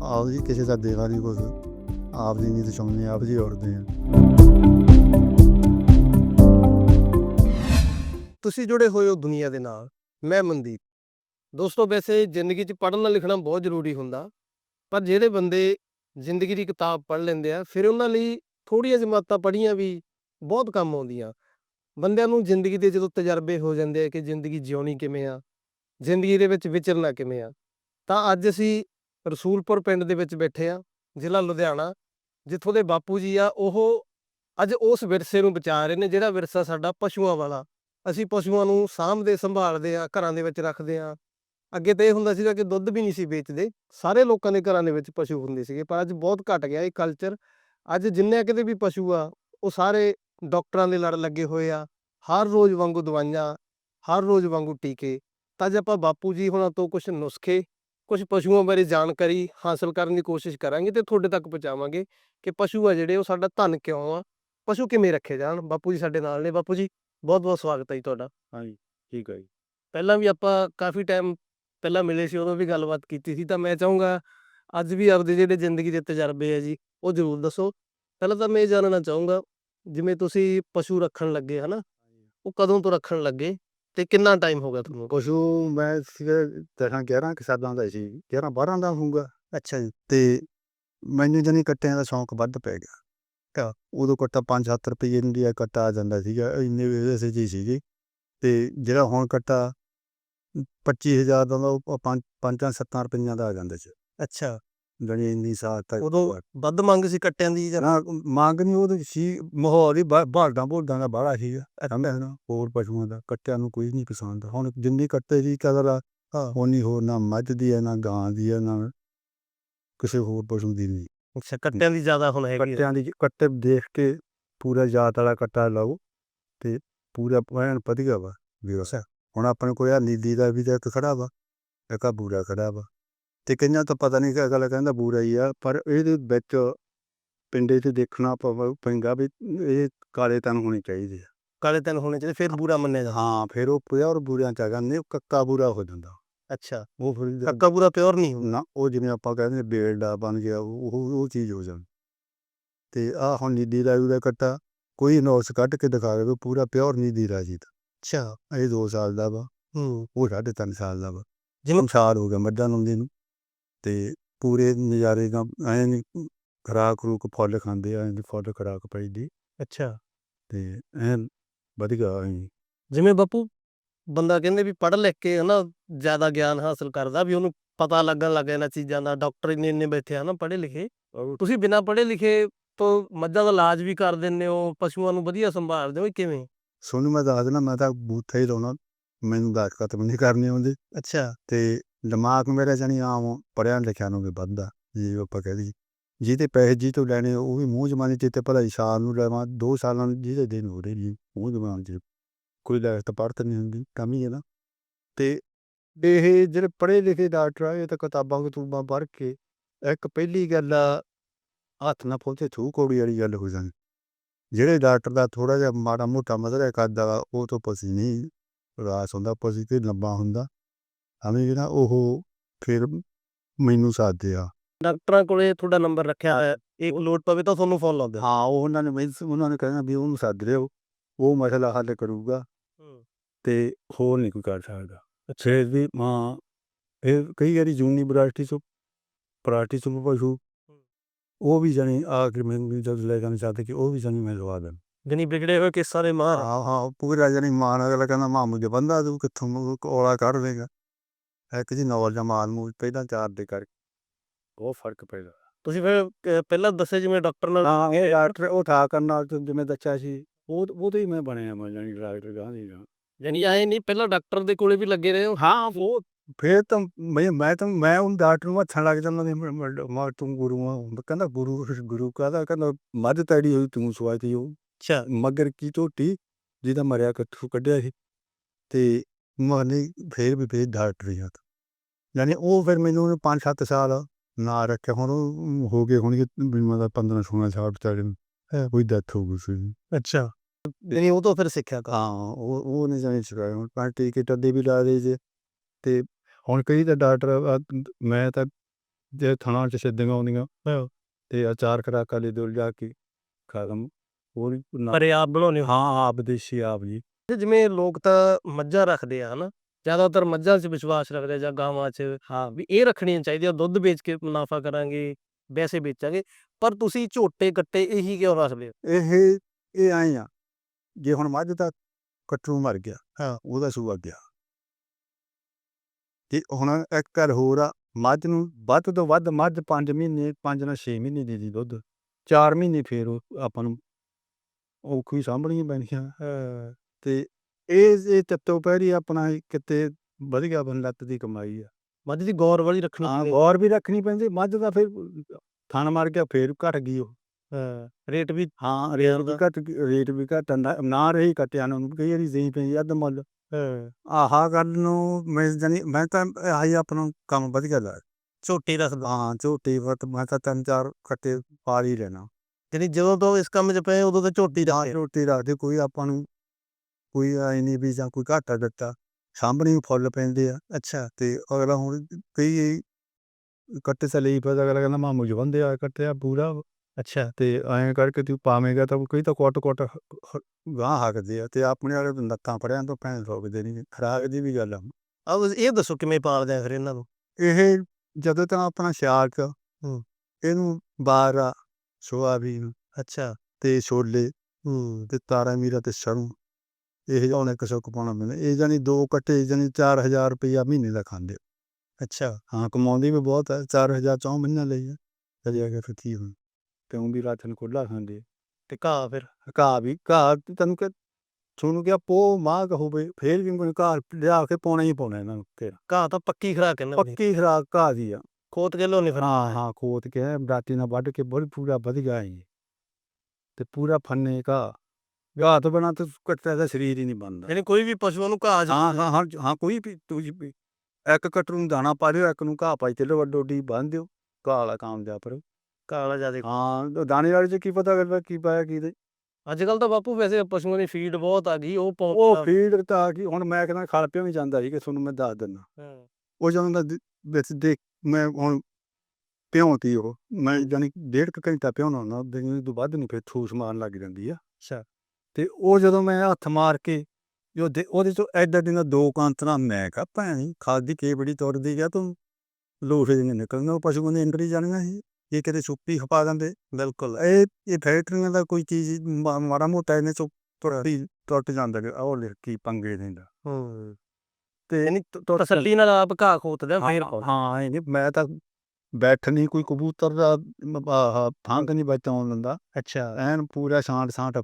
Speaker 1: ਆਪ ਜੀ ਕਿਸੇ ਦਾ ਦੇਵਾ ਨਹੀਂ ਕੁਛ। ਆਪ ਦੀ ਨੀਂਦ ਚਾਹੁੰਦੇ ਆਪ ਜੀ ਉੜਦੇ ਆ।
Speaker 2: ਤੁਸੀਂ ਜੁੜੇ ਹੋਏ ਹੋ ਦੁਨੀਆ ਦੇ ਨਾਲ, ਮੈਂ ਮਨਦੀਪ। ਦੋਸਤੋ, ਵੈਸੇ ਜ਼ਿੰਦਗੀ 'ਚ ਪੜ੍ਹਨਾ ਲਿਖਣਾ ਬਹੁਤ ਜ਼ਰੂਰੀ ਹੁੰਦਾ, ਪਰ ਜਿਹੜੇ ਬੰਦੇ ਜ਼ਿੰਦਗੀ ਦੀ ਕਿਤਾਬ ਪੜ੍ਹ ਲੈਂਦੇ ਆ, ਫਿਰ ਉਹਨਾਂ ਲਈ ਥੋੜੀਆਂ ਜਮਾਤਾਂ ਪੜ੍ਹੀਆਂ ਵੀ ਬਹੁਤ ਕੰਮ ਆਉਂਦੀਆਂ। ਬੰਦਿਆਂ ਨੂੰ ਜ਼ਿੰਦਗੀ ਦੇ ਜਦੋਂ ਤਜਰਬੇ ਹੋ ਜਾਂਦੇ ਆ ਕਿ ਜ਼ਿੰਦਗੀ ਜਿਉਣੀ ਕਿਵੇਂ ਆ, ਜ਼ਿੰਦਗੀ ਦੇ ਵਿੱਚ ਵਿਚਰਨਾ ਕਿਵੇਂ ਆ, ਤਾਂ ਅੱਜ ਅਸੀਂ ਰਸੂਲਪੁਰ ਪਿੰਡ ਦੇ ਵਿੱਚ ਬੈਠੇ ਆ, ਜ਼ਿਲ੍ਹਾ ਲੁਧਿਆਣਾ। ਜਿੱਥੋਂ ਦੇ ਬਾਪੂ ਜੀ ਆ, ਉਹ ਅੱਜ ਉਸ ਵਿਰਸੇ ਨੂੰ ਬਚਾ ਰਹੇ ਨੇ, ਜਿਹੜਾ ਵਿਰਸਾ ਸਾਡਾ ਪਸ਼ੂਆਂ ਵਾਲਾ। ਅਸੀਂ ਪਸ਼ੂਆਂ ਨੂੰ ਸਾਂਭਦੇ, ਸੰਭਾਲਦੇ ਆ, ਘਰਾਂ ਦੇ ਵਿੱਚ ਰੱਖਦੇ ਆ। ਅੱਗੇ ਤਾਂ ਇਹ ਹੁੰਦਾ ਸੀਗਾ ਕਿ ਦੁੱਧ ਵੀ ਨਹੀਂ ਸੀ ਵੇਚਦੇ। ਸਾਰੇ ਲੋਕਾਂ ਦੇ ਘਰਾਂ ਦੇ ਵਿੱਚ ਪਸ਼ੂ ਹੁੰਦੇ ਸੀਗੇ, ਪਰ ਅੱਜ ਬਹੁਤ ਘਟ ਗਿਆ ਇਹ ਕਲਚਰ ਅੱਜ ਜਿੰਨੇ ਕਿਤੇ ਵੀ ਪਸ਼ੂ ਆ, ਉਹ ਸਾਰੇ ਡਾਕਟਰਾਂ ਦੇ ਲੜ ਲੱਗੇ ਹੋਏ ਆ। ਹਰ ਰੋਜ਼ ਵਾਂਗੂ ਦਵਾਈਆਂ, ਹਰ ਰੋਜ਼ ਵਾਂਗੂ ਟੀਕੇ। ਤਾਂ ਅੱਜ ਆਪਾਂ ਬਾਪੂ ਜੀ ਹੁਣਾਂ ਤੋਂ ਕੁਝ ਨੁਸਖੇ ਕੁਝ ਪਸ਼ੂਆਂ ਬਾਰੇ ਜਾਣਕਾਰੀ ਹਾਸਲ ਕਰਨ ਦੀ ਕੋਸ਼ਿਸ਼ ਕਰਾਂਗੇ ਤੇ ਤੁਹਾਡੇ ਤੱਕ ਪਹੁੰਚਾਵਾਂਗੇ ਕਿ ਪਸ਼ੂ ਆ ਜਿਹੜੇ ਉਹ ਸਾਡਾ ਧਨ ਕਿਉਂ ਆ? ਪਸ਼ੂ ਕਿਵੇਂ ਰੱਖੇ ਜਾਣ? ਬਾਪੂ ਜੀ ਸਾਡੇ ਨਾਲ ਨੇ। ਬਾਪੂ ਜੀ ਬਹੁਤ ਬਹੁਤ ਸਵਾਗਤ ਹੈ ਜੀ ਤੁਹਾਡਾ।
Speaker 1: ਹਾਂਜੀ ਠੀਕ ਹੈ ਜੀ।
Speaker 2: ਪਹਿਲਾਂ ਵੀ ਆਪਾਂ ਕਾਫੀ ਟਾਈਮ ਪਹਿਲਾਂ ਮਿਲੇ ਸੀ ਉਦੋਂ ਵੀ ਗੱਲਬਾਤ ਕੀਤੀ ਸੀ ਤਾਂ ਮੈਂ ਚਾਹੂੰਗਾ ਅੱਜ ਵੀ ਆਪਦੇ ਜਿਹੜੇ ਜ਼ਿੰਦਗੀ ਦੇ ਤਜਰਬੇ ਆ ਜੀ ਉਹ ਜ਼ਰੂਰ ਦੱਸੋ। ਪਹਿਲਾਂ ਤਾਂ ਮੈਂ ਇਹ ਜਾਣਨਾ ਚਾਹੂੰਗਾ ਜਿਵੇਂ ਤੁਸੀਂ ਪਸ਼ੂ ਰੱਖਣ ਲੱਗੇ ਹਨਾ? ਉਹ ਕਦੋਂ ਤੋਂ ਰੱਖਣ ਲੱਗੇ? ਤੇ ਕਿੰਨਾ ਟਾਈਮ ਹੋ ਗਿਆ ਤੁਹਾਨੂੰ?
Speaker 1: ਪਸ਼ੂ ਮੈਂ ਸੀਗਾ 10 11 ਕੁ ਸਾਲਾਂ ਦਾ ਸੀ 11 12 ਦਾ ਹੋਊਗਾ।
Speaker 2: ਅੱਛਾ ਜੀ।
Speaker 1: ਤੇ ਮੈਨੂੰ ਜਣੀ ਕੱਟਿਆਂ ਦਾ ਸ਼ੌਂਕ ਵੱਧ ਪੈ ਗਿਆ। ਤਾਂ ਉਦੋਂ ਕੱਟਾ 5-7 ਰੁਪਏ ਦੀ ਕੱਟਾ ਆ ਜਾਂਦਾ ਸੀਗਾ ਇੰਨੇ ਵੇਲੇ ਸੇ ਜੀ ਸੀਗੀ। ਤੇ ਜਿਹੜਾ ਹੁਣ ਕੱਟਾ 25000 ਦਾ ਉਹ 5-7 ਰੁਪਈਆਂ ਦਾ ਆ ਜਾਂਦਾ ਸੀ।
Speaker 2: ਅੱਛਾ।
Speaker 1: ਜਣੀ ਇੰਨੀ ਤੱਕ
Speaker 2: ਉਦੋਂ ਵੱਧ ਮੰਗ ਸੀ ਕੱਟਿਆਂ ਦੀ ਜਾਂ
Speaker 1: ਨਾ ਮੰਗ ਨਹੀਂ ਉਹ ਸੀ ਮਾਹੌਲ ਹੀ ਬਾਲਦਾਂ ਬੋਲਦਾਂ ਦਾ ਬਾਹਲਾ ਸੀਗਾ। ਸਮਝਿਆ ਨਾ ਹੋਰ ਪਸ਼ੂਆਂ ਦਾ ਕੱਟਿਆਂ ਨੂੰ ਕੋਈ ਨਹੀਂ ਪਸੰਦ। ਹੁਣ ਜਿੰਨੀ ਕੱਟੇ ਦੀ ਕਦਰ ਆ
Speaker 2: ਹਾਂ
Speaker 1: ਉਨੀ ਹੋਰ ਨਾ ਮੱਝ ਦੀ ਹੈ ਨਾ ਗਾਂ ਦੀ ਹੈ ਨਾ ਕਿਸੇ ਹੋਰ ਪਸ਼ੂ ਦੀ ਨਹੀਂ
Speaker 2: ਅੱਛਾ ਕੱਟਿਆਂ ਦੀ ਜ਼ਿਆਦਾ ਹੁਣ ਹੈਗੀ।
Speaker 1: ਕੱਟਿਆਂ ਦੀ ਕੱਟੇ ਦੇਖ ਕੇ ਪੂਰਾ ਜਾਤ ਵਾਲਾ ਕੱਟਾ ਲਾਓ ਤੇ ਪੂਰਾ ਐਨ ਵਧੀਆ ਵਾ ਵਿਵਸਾ। ਹੁਣ ਆਪਣੇ ਕੋਲ ਆ ਨੀਲੀ ਦਾ ਵੀ ਤਾਂ ਇੱਕ ਖੜਾ ਵਾ ਇੱਕ ਆ ਬੂਰਾ ਖੜਾ ਵਾ। ਤੇ ਕਈਆਂ ਤਾਂ ਪਤਾ ਨਹੀਂ ਕਿ ਅਗਲਾ ਕਹਿੰਦਾ ਬੂਰਾ ਹੀ ਆ ਪਰ ਇਹਦੇ ਵਿੱਚ ਪਿੰਡੇ 'ਚ ਦੇਖਣਾ ਪੈਂਦਾ ਵੀ ਇਹ ਕਾਲੇ ਤਨ ਹੋਣੇ ਚਾਹੀਦੇ ਆ।
Speaker 2: ਕਾਲੇ ਤਿੰਨ ਹੋਣੇ ਚਾਹੀਦੇ ਫਿਰ ਬੂਰਾ ਮੰਨਿਆ ਜਾਂਦਾ
Speaker 1: ਹਾਂ ਫਿਰ ਉਹ ਪਿਓਰ ਬੂਰਿਆਂ ਚ ਆ ਜਾਂਦੇ ਉਹ ਕੱਕਾ ਬੂਰਾ ਹੋ ਜਾਂਦਾ।
Speaker 2: ਅੱਛਾ
Speaker 1: ਉਹ ਫਿਰ ਜਦ-
Speaker 2: ਕੱਕਾ ਪੂਰਾ ਪਿਓਰ ਨਹੀਂ ਹੁੰਦਾ।
Speaker 1: ਨਾ ਉਹ ਜਿਵੇਂ ਆਪਾਂ ਕਹਿੰਦੇ ਬੇਲਡਾ ਬਣ ਗਿਆ ਉਹ ਉਹ ਉਹ ਚੀਜ਼ ਹੋ ਜਾਂਦੀ। ਤੇ ਆ ਹੁਣ ਨੀਲੀ ਰਾਜੂ ਦਾ ਕੱਟਾ ਕੋਈ ਨੋਸ ਕੱਢ ਕੇ ਦਿਖਾਵੇ ਵੀ ਪੂਰਾ ਪਿਓਰ ਨੀਲੀ ਰਾਜੀ ਦਾ।
Speaker 2: ਅੱਛਾ।
Speaker 1: ਇਹ 2 ਸਾਲ ਦਾ ਵਾ
Speaker 2: ਹੂੰ।
Speaker 1: ਉਹ ਸਾਢੇ ਤਿੰਨ ਸਾਲ ਦਾ ਵਾ।
Speaker 2: ਜਿਵੇਂ-
Speaker 1: ਜਿਵੇਂ ਸਾਲ ਹੋ ਗਿਆ ਮੱਝਾਂ ਨੂੰ ਦੀ ਨੂੰ। ਤੇ ਪੂਰੇ ਨਜ਼ਾਰੇ ਦਾ ਐਂ ਨਹੀਂ ਖੁਰਾਕ ਖਰੂਕ ਫੁੱਲ ਖਾਂਦੇ ਆ ਐਂ ਫੁੱਲ ਖੁਰਾਕ ਪੈਂਦੀ
Speaker 2: ਅੱਛਾ।
Speaker 1: ਤੇ ਐਨ ਵਧੀਆ ਐਂ।
Speaker 2: ਜਿਵੇਂ ਬਾਪੂ ਬੰਦਾ ਕਹਿੰਦੇ ਵੀ ਪੜ੍ਹ ਲਿਖ ਕੇ ਹਨਾ ਜ਼ਿਆਦਾ ਗਿਆਨ ਹਾਸਲ ਕਰਦਾ ਵੀ ਉਹਨੂੰ ਪਤਾ ਲੱਗਣ ਲੱਗ ਜਾਂਦਾ ਚੀਜ਼ਾਂ ਦਾ ਡਾਕਟਰ ਇੰਨੇ ਇੰਨੇ ਬੈਠੇ ਹਨਾ ਪੜ੍ਹੇ ਲਿਖੇ। ਤੁਸੀਂ ਬਿਨਾਂ ਪੜ੍ਹੇ ਲਿਖੇ ਤੋਂ ਮੱਝਾਂ ਦਾ ਇਲਾਜ ਵੀ ਕਰ ਦਿੰਦੇ ਹੋ ਪਸ਼ੂਆਂ ਨੂੰ ਵਧੀਆ ਸੰਭਾਲਦੇ ਹੋ ਇਹ ਕਿਵੇਂ?
Speaker 1: ਸੋਨੂੰ ਮੈਂ ਦੱਸ ਦੇਣਾ ਮੈਂ ਤਾਂ ਬੂਥਾ ਹੀ ਲਾਉਣਾ ਮੈਨੂੰ ਦੱਸ ਖਤਮ ਨਹੀਂ ਕਰਨੀ ਆਉਂਦੀ।
Speaker 2: ਅੱਛਾ।
Speaker 1: ਤੇ ਦਿਮਾਗ ਮੇਰਾ ਜਾਣੀ ਆਮ ਪੜਿਆ ਲਿਖਿਆ ਨੂੰ ਵੀ ਵੱਧਦਾ, ਜੇ ਆਪਾਂ ਕਹਿ ਦਈਏ। ਜਿਹਦੇ ਪੈਸੇ ਜੀ ਤੋਂ ਲੈਣੇ, ਉਹ ਵੀ ਮੂੰਹ ਜਮਾਨੇ ਚ ਤੇ ਭਲਾਈ ਸਾਲ ਨੂੰ ਲੈਵਾਂ, ਦੋ ਸਾਲਾਂ ਨੂੰ ਜਿਹਦੇ ਦਿਨ ਹੋ ਰਹੇ ਜੀ ਮੂੰਹ ਜਮਾਨ ਚ। ਕੋਈ ਲੈ ਤਾਂ ਪੜ੍ਹਤ ਨਹੀਂ ਹੁੰਦੀ, ਕੰਮ ਹੀ ਹੈ ਨਾ। ਤੇ ਇਹ ਜਿਹੜੇ ਪੜ੍ਹੇ ਲਿਖੇ ਡਾਕਟਰ ਆ, ਇਹ ਤਾਂ ਕਿਤਾਬਾਂ ਕਤੂਬਾਂ ਪੜ੍ਹ ਕੇ ਇੱਕ ਪਹਿਲੀ ਗੱਲ ਆ, ਹੱਥ ਨਾਲ ਫੁੱਲ ਤੇ ਥੂ ਕੋੜੀ ਵਾਲੀ ਗੱਲ ਹੋ ਜਾਂਦੀ। ਜਿਹੜੇ ਡਾਕਟਰ ਦਾ ਥੋੜਾ ਜਿਹਾ ਮਾੜਾ ਮੋਟਾ ਮਜ਼ਰਾ ਕਰਦਾ ਉਹ ਤੋਂ ਪਸੀ ਨਹੀਂ, ਰਾਸ ਹੁੰਦਾ, ਪਸੀ ਤੇ ਲੰਬਾ ਹੁੰਦਾ। ਹਮੇ ਜਿਹੜਾ ਉਹ ਫਿਰ ਮੈਨੂੰ ਸਾਧਦੇ ਆ
Speaker 2: ਡਾਕਟਰਾਂ ਕੋਲੇ ਤੁਹਾਡਾ ਨੰਬਰ ਰੱਖਿਆ ਹੋਇਆ ਇੱਕ ਲੋਡ ਪਵੇ ਤਾਂ ਤੁਹਾਨੂੰ ਫੋਨ ਲਾਉਂਦੇ
Speaker 1: ਹਾਂ ਉਹ ਉਹਨਾਂ ਨੇ ਮੈਨੂੰ ਉਹਨਾਂ ਨੇ ਕਹਿਣਾ ਵੀ ਉਹਨੂੰ ਸੱਦ ਲਿਓ ਉਹ ਮਸਲਾ ਹੱਲ ਕਰੂਗਾ ਤੇ ਹੋਰ ਨਹੀਂ ਕੋਈ ਕਰ ਸਕਦਾ। ਫਿਰ ਵੀ ਮਾਂ ਇਹ ਕਈ ਵਾਰੀ ਯੂਨੀਵਰਸਿਟੀ ਤੋਂ ਪ੍ਰਾਰਟੀ ਤੋਂ ਪਸ਼ੂ ਉਹ ਵੀ ਜਾਣੀ ਆ ਕੇ ਮੈਨੂੰ ਵੀ ਜਦ ਲੈ ਜਾਣਾ ਚਾਹਤੇ ਕਿ ਉਹ ਵੀ ਜਾਣੀ ਮੈਂ ਲਵਾ ਦੇਣ।
Speaker 2: ਜਨੀ ਵਿਗੜੇ ਹੋਏ ਕਿਸਾਂ ਦੇ ਮਾਰ
Speaker 1: ਹਾਂ ਹਾਂ ਪੂਰਾ ਜਾਣੀ ਮਾਨ ਅਗਲਾ ਕਹਿੰਦਾ ਮਾਮੂ ਦੇ ਬੰਦਾ ਤੂੰ ਕਿੱਥੋਂ ਕੋਲਾ ਕੱਢ ਲੇਗਾ ਇੱਕ ਜੀ ਨੌਲ ਜਾਂ ਮਾਲ ਮੂਲ ਪਹਿਲਾਂ ਚਾਰ ਦੇ ਕਰਕੇ। ਉਹ ਫ਼ਰਕ ਪੈਦਾ।
Speaker 2: ਤੁਸੀਂ ਫਿਰ ਪਹਿਲਾਂ ਦੱਸਿਆ ਜਿਵੇਂ ਡਾਕਟਰ ਨਾਲ
Speaker 1: ਹਾਂ ਇਹ ਡਾਕਟਰ ਉਹ ਠਾ ਕਰਨ ਨਾਲ ਤੇ ਜਿਵੇਂ ਦੱਸਿਆ ਸੀ ਉਹ ਉਹਦੇ ਹੀ ਮੈਂ ਬਣਿਆ ਮੈਂ ਜਾਣੀ ਡਾਕਟਰ ਗਾਂਧੀ ਦਾ।
Speaker 2: ਯਾਨੀ ਐ ਨਹੀਂ ਪਹਿਲਾਂ ਡਾਕਟਰ ਦੇ ਕੋਲੇ ਵੀ ਲੱਗੇ ਰਹੇ ਹੋ?
Speaker 1: ਹਾਂ ਉਹ ਫੇਰ ਤਾਂ ਮੈਂ ਮੈਂ ਤਾਂ ਮੈਂ ਉਹ ਡਾਕਟਰ ਨੂੰ ਹੱਥਾਂ ਲੱਗ ਜਾਂਦਾ ਸੀ, ਮੈਂ- ਤੂੰ ਗੁਰੂ ਆ ਮੈਂ ਕਹਿੰਦਾ ਗੁਰੂ ਗੁਰੂ ਕਾਹਦਾ? ਕਹਿੰਦਾ ਮੱਝ ਤੈੜੀ ਹੋਈ ਤੂੰ ਸਵਾਤੀ ਉਹ।
Speaker 2: ਅੱਛਾ।
Speaker 1: ਮਗਰ ਕੀ ਝੋਟੀ ਜਿਹਦਾ ਮਰਿਆ ਕੱਠੂ ਕੱਢਿਆ ਸੀ। ਤੇ ਮਾਨੇ ਫੇਰ ਵੀ ਫੇਰ ਡਾਕਟਰ ਹੀ ਆ ਯਾਨੀ ਉਹ ਫਿਰ ਮੈਨੂੰ ਉਹਨੇ 5-7 ਸਾਲ ਨਾ ਰੱਖਿਆ। ਹੁਣ ਉਹ ਹੋ ਗਏ ਹੋਣਗੇ ਮਤਲਬ 15-16 ਸਾਲ ਵਿਚਾਰੇ ਨੂੰ। ਹੈ ਕੋਈ ਡੈਥ ਹੋ ਗਈ ਸੀ।
Speaker 2: ਅੱਛਾ। ਯਾਨੀ ਉਹ ਤੋਂ ਫਿਰ ਸਿੱਖਿਆ
Speaker 1: ਹਾਂ ਉਹ ਉਹ ਨਹੀਂ ਜਾਣੀ ਚੁਕਾਇਆ ਹੁਣ ਪਰ ਟੀਕੇ ਟੱਡੇ ਵੀ ਲਾ ਦੇ ਜੇ। ਤੇ ਹੁਣ ਕਈ ਤਾਂ ਡਾਕਟਰ ਮੈਂ ਤਾਂ ਜੇ ਥਣਾ ਚ ਸਿੱਧੀਆਂ ਆਉਂਦੀਆਂ। ਤੇ ਅਚਾਰ ਖਰਾਕਾ ਲਈ ਦੁਲ ਜਾ ਕੇ ਖਤਮ। ਹੋਰ ਨਾ-
Speaker 2: ਪਰ ਆਪ ਬਣਾਉਣੇ ਹੋ?
Speaker 1: ਆਪ ਦੇਸੀ ਆਪ ਜੀ।
Speaker 2: ਜਿਵੇਂ ਲੋਕ ਤਾਂ ਮੱਝਾਂ ਰੱਖਦੇ ਆ ਹਨਾ? ਜ਼ਿਆਦਾਤਰ ਮੱਝਾਂ 'ਚ ਵਿਸ਼ਵਾਸ ਰੱਖਦੇ ਜਾਂ ਗਾਵਾਂ 'ਚ। ਹਾਂ। ਵੀ ਇਹ ਰੱਖਣੀਆਂ ਚਾਹੀਦੀਆਂ ਦੁੱਧ ਵੇਚ ਕੇ ਮੁਨਾਫਾ ਕਰਾਂਗੇ ਵੈਸੇ ਵੇਚਾਂਗੇ। ਪਰ ਤੁਸੀਂ ਝੋਟੇ ਕੱਟੇ ਇਹੀ ਕਿਉਂ ਰੱਖਦੇ ਹੋ
Speaker 1: ਇਹ ਇਹ ਆਏ ਆ ਜੇ ਹੁਣ ਮੱਝ ਦਾ ਕੱਟਰੂ ਮਰ ਗਿਆ
Speaker 2: ਹਾਂ।
Speaker 1: ਉਹਦਾ ਸੂਆ ਗਿਆ। ਤੇ ਹੁਣ ਇੱਕ ਘਰ ਹੋਰ ਆ ਮੱਝ ਨੂੰ ਵੱਧ ਤੋਂ ਵੱਧ ਮੱਝ 5 ਮਹੀਨੇ 5 ਨਾਲ 6 ਮਹੀਨੇ ਦੀ ਦੀ ਦੁੱਧ 4 ਮਹੀਨੇ ਫੇਰ ਆਪਾਂ ਨੂੰ ਔਖੀ ਸਾਂਭਣੀਆਂ ਪੈਣੀਆਂ ਤੇ ਇਹ ਇਹ ਤੱਤੋਂ ਪਹਿਰੀ ਆਪਣਾ ਕਿਤੇ ਵਧੀਆ ਬਣ ਲੱਤ ਦੀ ਕਮਾਈ ਆ।
Speaker 2: ਮੱਝ ਦੀ ਗੌਰ ਵਾਲੀ ਰੱਖਣੀ
Speaker 1: ਹਾਂ। ਗੌਰ ਵੀ ਰੱਖਣੀ ਪੈਂਦੀ ਮੱਝ ਦਾ ਫਿਰ ਥਣ ਮਾਰ ਗਿਆ ਫੇਰ ਘਟ ਗਈ ਉਹ।
Speaker 2: ਹਾਂ ਰੇਟ ਵੀ
Speaker 1: ਹਾਂ ਰੇਟ ਵੀ ਘਟ ਰੇਟ ਵੀ ਘਟ ਨਾ ਰਹੀ ਕੱਟਿਆ ਨੂੰ ਕਈ ਵਾਰੀ ਦੇਈ ਪਈ ਅੱਧ ਮੁੱਲ।
Speaker 2: ਹਾਂ।
Speaker 1: ਆਹਾ ਗੱਲ ਨੂੰ ਮੈਂ ਜਾਨੀ ਮੈਂ ਤਾਂ ਆਹੀ ਆਪਣਾ ਕੰਮ ਵਧੀਆ ਲੱਗ
Speaker 2: ਝੋਟੀ ਰੱਖਦਾ।
Speaker 1: ਹਾਂ ਝੋਟੀ ਵਤ ਮੈਂ ਤਾਂ ਤਿੰਨ ਚਾਰ ਕੱਟੇ ਪਾਲ ਹੀ ਲੈਣਾ।
Speaker 2: ਯਾਨੀ ਜਦੋਂ ਤੋਂ ਇਸ ਕੰਮ 'ਚ ਪਏ ਉਦੋਂ ਤਾਂ ਝੋਟੀ ਰੱਖਦੇ।
Speaker 1: ਝੋਟੀ ਰੱਖਦੇ ਕੋਈ ਆਪਾਂ ਨੂੰ ਕੋਈ ਆਈ ਨਹੀਂ ਵੀ ਜਾਂ ਕੋਈ ਘਾਟਾ ਦਿੱਤਾ ਸਾਹਮਣੇ ਹੀ ਫੁੱਲ ਪੈਂਦੇ ਆ।
Speaker 2: ਅੱਛਾ
Speaker 1: ਤੇ ਅਗਲਾ ਹੁਣ ਕਈ ਕੱਟੇ ਲਈ ਪਤਾ ਅਗਲਾ ਕਹਿੰਦਾ ਮਾਮੂ ਜਵੰਦੇ ਆ ਕੱਟਿਆ ਪੂਰਾ।
Speaker 2: ਅੱਛਾ
Speaker 1: ਤੇ ਐਂ ਕਰਕੇ ਤੂੰ ਪਾਵੇਂਗਾ ਤਾਂ ਕਈ ਤਾਂ ਕੁੱਟ ਕੁੱਟ ਗਾਂ ਹੱਕਦੇ ਆ ਤੇ ਆਪਣੇ ਵਾਲੇ ਨੱਥਾਂ ਫੜਿਆਂ ਤੋਂ ਭੈਣ ਰੋਕਦੇ ਨਹੀਂ ਖਰਾਕ ਦੀ ਵੀ ਗੱਲ ਆ।
Speaker 2: ਆ ਇਹ ਦੱਸੋ ਕਿਵੇਂ ਪਾਲਦੇ ਆ ਫਿਰ ਇਹਨਾਂ ਨੂੰ?
Speaker 1: ਇਹ ਜਦੋਂ ਤਾਂ ਆਪਣਾ ਸਿਆਕ
Speaker 2: ਹੂੰ।
Speaker 1: ਇਹਨੂੰ ਬਾਰਾ ਸੋਆਬੀਨ
Speaker 2: ਅੱਛਾ।
Speaker 1: ਤੇ ਛੋਲੇ
Speaker 2: ਹੂੰ।
Speaker 1: ਤੇ ਤਾਰਾ ਮੀਰਾ ਤੇ ਸਰੋਂ ਇਹ ਹੁਣ ਇੱਕ ਸੌ ਪਾਉਣਾ ਪੈਂਦਾ। ਇਹ ਜਾਨੀ ਦੋ ਕੱਟੇ ਜਾਨੀ 4000 ਰੁਪਇਆ ਮਹੀਨੇ ਦਾ ਖਾਂਦੇ
Speaker 2: ਅੱਛਾ
Speaker 1: ਹਾਂ ਕਮਾਉਂਦੀ ਵੀ ਬਹੁਤ ਹੈ 4000 ਚੌਂ ਮਹੀਨਾ ਲਈ ਹੈ। ਚਲੇ ਗਿਆ ਫਿਰ ਕੀ ਹੁਣ? ਕਿਉਂ ਵੀ ਰਾਤ ਨੂੰ ਖੁੱਲਾ ਖਾਂਦੇ
Speaker 2: ਤੇ ਘਾਹ ਫਿਰ
Speaker 1: ਘਾਹ ਵੀ ਘਾਹ ਤੇ ਤੈਨੂੰ ਕਿ ਤੁਹਾਨੂੰ ਕਿਹਾ ਪੋ ਮਾਗ ਹੋਵੇ ਫੇਰ ਵੀ ਕੋਈ ਘਾਹ ਲਿਆ ਕੇ ਪਾਉਣਾ ਹੀ ਪਾਉਣਾ ਇਹਨਾਂ ਨੂੰ ਘੇਰਾ।
Speaker 2: ਘਾਹ ਤਾਂ ਪੱਕੀ ਖਰਾਕ ਕਹਿੰਦੇ ਹੁੰਦੇ।
Speaker 1: ਪੱਕੀ ਖਰਾਕ ਘਾਹ ਦੀ ਆ।
Speaker 2: ਖੋਤ ਕੇ ਲਿਆਉਣੀ ਫਿਰ।
Speaker 1: ਹਾਂ ਹਾਂ ਖੋਤ ਕੇ ਬਰਾਤੀ ਨਾਲ ਵੱਢ ਕੇ ਬਹੁਤ ਪੂਰਾ ਵਧੀਆ ਹੈ ਤੇ ਪੂਰਾ ਫੰਨੇ ਘਾਹ। ਘਾਹ ਤੋਂ ਬਣਾ ਤਾਂ ਕੱਟਿਆ ਦਾ ਸਰੀਰ ਹੀ ਨਹੀਂ ਬਣਦਾ।
Speaker 2: ਯਾਨੀ ਕੋਈ ਵੀ ਪਸ਼ੂਆਂ ਨੂੰ ਘਾਹ
Speaker 1: ਹਾਂ ਹਾਂ ਹਾਂ ਹਾਂ ਕੋਈ ਵੀ ਤੁਸੀਂ ਵੀ ਇੱਕ ਕਟਰੂ ਨੂੰ ਦਾਣਾ ਪਾ ਦਿਓ ਇੱਕ ਨੂੰ ਘਾਹ ਪਾਈ ਤੇ ਵੱਡੋ ਡੀ ਬੰਨ ਦਿਓ ਘਾਹ ਵਾਲਾ ਕੰਮ ਜਾ ਪਰ
Speaker 2: ਵਾਲਾ ਜ਼ਿਆਦਾ
Speaker 1: ਹਾਂ ਉਹ ਦਾਣੇ ਵਾਲੇ ਚ ਕੀ ਪਤਾ ਕਰਦਾ ਕੀ ਪਾਇਆ ਕੀ ਨਹੀਂ।
Speaker 2: ਅੱਜ ਕੱਲ ਤਾਂ ਬਾਪੂ ਵੈਸੇ ਪਸ਼ੂਆਂ ਦੀ ਫੀਡ ਬਹੁਤ ਆ ਗਈ ਉਹ
Speaker 1: ਉਹ ਫੀਡ ਤਾਂ ਗਈ ਹੁਣ ਮੈਂ ਕਹਿੰਦਾ ਖਲ ਪਿਆ ਵੀ ਜਾਂਦਾ ਸੀ ਕਿ ਤੁਹਾਨੂੰ ਮੈਂ ਦੱਸ ਦਿੰਦਾ।
Speaker 2: ਹਾਂ।
Speaker 1: ਉਹ ਜਦੋਂ ਦਾ ਦ- ਵਿੱਚ ਦੇਖ ਮੈਂ ਹੁਣ ਪਿਉਂਤੀ ਉਹ ਮੈਂ ਜਾਨੀ ਡੇਢ ਕੁ ਘੰਟਾ ਪਿਉਣਾ ਹੁੰਦਾ ਦਿਨ ਤੋਂ ਵੱਧ ਨਹੀਂ ਫਿਰ ਠੂਸ ਮਾਰਨ ਲੱਗ ਜਾਂਦੀ ਆ।
Speaker 2: ਅੱਛਾ।
Speaker 1: ਤੇ ਉਹ ਜਦੋਂ ਮੈਂ ਹੱਥ ਮਾਰ ਕੇ ਜੋ ਉਹਦੇ ਚੋਂ ਐਡਾ ਦਿਨ ਦੋ ਕਾਂਤਰਾ ਮੈਂ ਕਹਾ ਭੈਣੀ ਖਾਦੀ ਕੇ ਬੜੀ ਤੁਰਦੀ ਗਿਆ ਤੂੰ? ਲੋਹੇ ਦੀਆਂ ਨਿਕਲਣੀਆਂ ਉਹ ਪਸ਼ੂਆਂ ਦੀ ਇੰਟਰੀ ਜਾਣੀਆਂ ਸੀ ਇਹ ਕਿਤੇ ਸੁੱਪੀ ਖਪਾ ਦਿੰਦੇ।
Speaker 2: ਬਿਲਕੁਲ
Speaker 1: ਇਹ ਇਹ ਫੈਕਟਰੀਆਂ ਦਾ ਕੋਈ ਚੀਜ਼ ਮਾੜਾ ਮੋਟਾ ਇਹਨੇ ਚੋਂ ਟੁੱਟੀ ਟੁੱਟ ਜਾਂਦਾ ਕਿ ਉਹ ਲਿਖ ਕੀ ਪੰਗੇ ਦਿੰਦਾ
Speaker 2: ਹੂੰ।
Speaker 1: ਤੇ
Speaker 2: ਯਾਨੀ ਤਸੱਲੀ ਨਾਲ ਆਪ ਘਾਹ ਖੋਤਦੇ ਫਿਰ
Speaker 1: ਹਾਂ ਇਹ ਨਹੀਂ ਮੈਂ ਤਾਂ ਬੈਠ ਨਹੀਂ ਕੋਈ ਕਬੂਤਰ ਦਾ ਫੰਕ ਨਹੀਂ ਬਚਾਉਣ ਦਿੰਦਾ।
Speaker 2: ਅੱਛਾ।
Speaker 1: ਐਨ ਪੂਰਾ ਛਾਂਟ ਛਾਂਟ